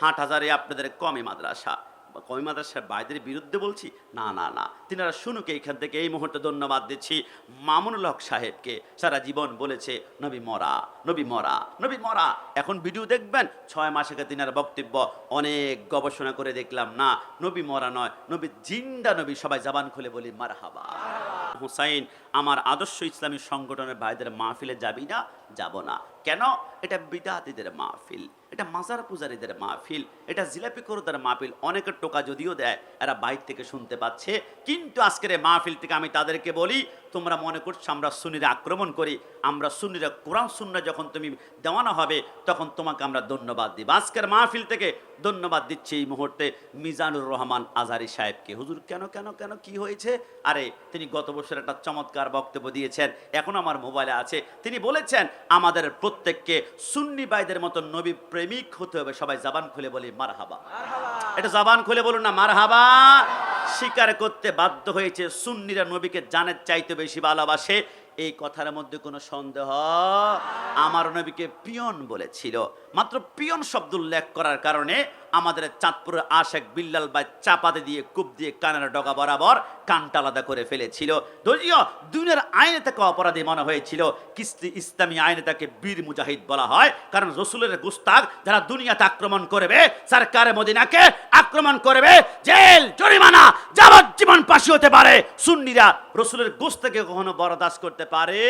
হাট হাজারে আপনাদের কমই মাদ্রাসা। কমি মাদ্রাসার বাইদের বিরুদ্ধে বলছি? না না না। তিনারা শুনুক এইখান থেকে। এই মুহূর্তে ধন্যবাদ দিচ্ছি মামুনুল হক সাহেবকে। সারা জীবন বলেছে, নবী মরা নবী মরা নবী মরা। এখন ভিডিও দেখবেন, ছয় মাস আগে তিনার বক্তব্য অনেক গবেষণা করে দেখলাম। না, নবী মরা নয়, নবী জিন্দা নবী, সবাই জবান খুলে বলি মার হাবা হুসাইন, আমার আদর্শ ইসলামী সংগঠনের ভাইদের মাহফিলে যাবি না? যাব না। কেন? এটা বিদাতিদের মাহফিল, এটা মাজার পূজারীদের মাহফিল, এটা জিলাপি করোদার মাহফিল। অনেকের টোকা যদিও দেয়, এরা বাইর থেকে শুনতে পাচ্ছে। কিন্তু আজকের এই মাহফিল থেকে আমি তাদেরকে বলি, তোমরা মনে করছ আমরা সুন্নিরা আক্রমণ করি, আমরা সুন্নিরা কোরআন সুন্না যখন তুমি দেওয়ানো হবে, তখন তোমাকে আমরা ধন্যবাদ দিব। আজকের মাহফিল থেকে ধন্যবাদ দিচ্ছি এই মুহূর্তে মিজানুর রহমান আজারি সাহেবকে। হুজুর, কেন কেন কেন, কি হয়েছে? আরে, তিনি গত বছর একটা চমৎকার বক্তব্য দিয়েছেন, এখন আমার মোবাইলে আছে। তিনি বলেছেন আমাদের প্রত্যেককে সুন্নি ভাইদের মতো নবী প্রেমিক হতে হবে। সবাই জাবান খুলে বলি মার হাবা এটা জাবান খুলে বলুন না মার হাবা স্বীকার করতে বাধ্য হয়েছে সুন্নিরা নবীকে জানের চাইতে বেশি ভালোবাসে। এই কথার মধ্যে কোনো সন্দেহ আমার নবীকে পিয়ন বলেছিল। মাত্র পিয়ন শব্দ উল্লেখ করার কারণে আমাদের চাঁদপুরের আশেক বিল্লাল বাই চাপাতে দিয়ে কূপ দিয়ে কানের ডগা বরাবর কানটা আলাদা করে ফেলেছিল। যদিও দুনিয়ার আইনে তাকে অপরাধী মনে হয়েছিল। কিস্তি ইসলামী আইনে তাকে বীর মুজাহিদ বলা হয়। কারণ রসুলের গুস্তাক যারা দুনিয়াতে আক্রমণ করবে, সরকার মদিনাকে আক্রমণ করবে, জেল, জরিমানা, যাবজ্জীবন ফাঁসি হতে পারে। সুন্নিরা রসুলের গোস্তাকে কখনো বরদাস্ত করতে পারে।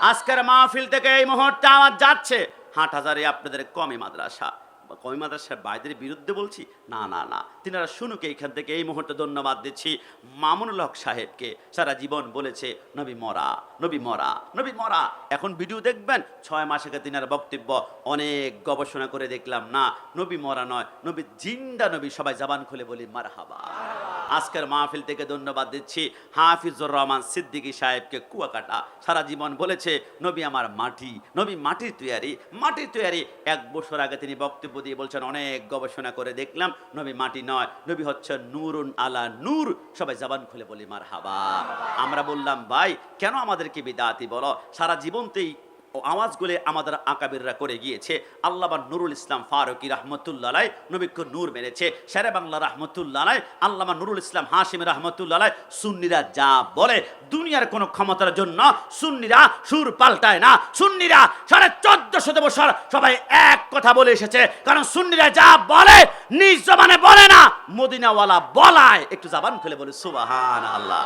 আজকের মাহফিল থেকে এই মুহূর্তে আমার যাচ্ছে। হাট হাজারে আপনাদের কমই মাদ্রাসা। কমি মাদ্রাসার বাইদের বিরুদ্ধে বলছি? না না না। তিনারা এইখান থেকে। এই মুহূর্তে ধন্যবাদ দিচ্ছি মামুনুল হক সাহেবকে। সারা জীবন বলেছে, নবী মরা নবী মরা নবী মরা। এখন ভিডিও দেখবেন, ছয় মাস আগে তিনার বক্তব্য অনেক গবেষণা করে দেখলাম। না, নবী মরা নয়, নবী জিন্দা নবী, সবাই জবান খুলে বলি মার হাবা আজকের মাহফিল থেকে ধন্যবাদ দিচ্ছি হাফিজুর রহমান সিদ্দিকী সাহেবকে কুয়াকাটা। সারা জীবন বলেছে, নবী আমার মাটি, নবী মাটির তৈয়ারি মাটির তৈয়ারি। এক বছর আগে তিনি বক্তব্য দিয়ে বলছেন, অনেক গবেষণা করে দেখলাম, নবী মাটি নয়, নবী হচ্ছে নুরুন আলা নূর। সবাই জবান খুলে বলি মার হাবা আমরা বললাম, ভাই, কেন আমাদেরকে বিদাতি বলো? সারা জীবনতেই ও আওয়াজগুলো আমাদের আকাবিররা করে গিয়েছে। আল্লাহ নুরুল ইসলাম ফারুকি রহমতুল্লাহ নবীকে নূর মেরেছে শেরে বাংলা রহমতুল্লাহ আল্লামা নুরুল ইসলাম হাসিম রহমতুল্লাহ সুন্নিরা যা বলে, দুনিয়ার কোনো ক্ষমতার জন্য সুন্নিরা সুর পাল্টায় না। সুন্নিরা সাড়ে চোদ্দশো বছর সবাই এক কথা বলে এসেছে, কারণ সুন্নিরা যা বলে, নিজ জবানে বলে না। মদিনাওয়ালা বলায়, একটু জাবান খুলে বলে সুবাহান আল্লাহ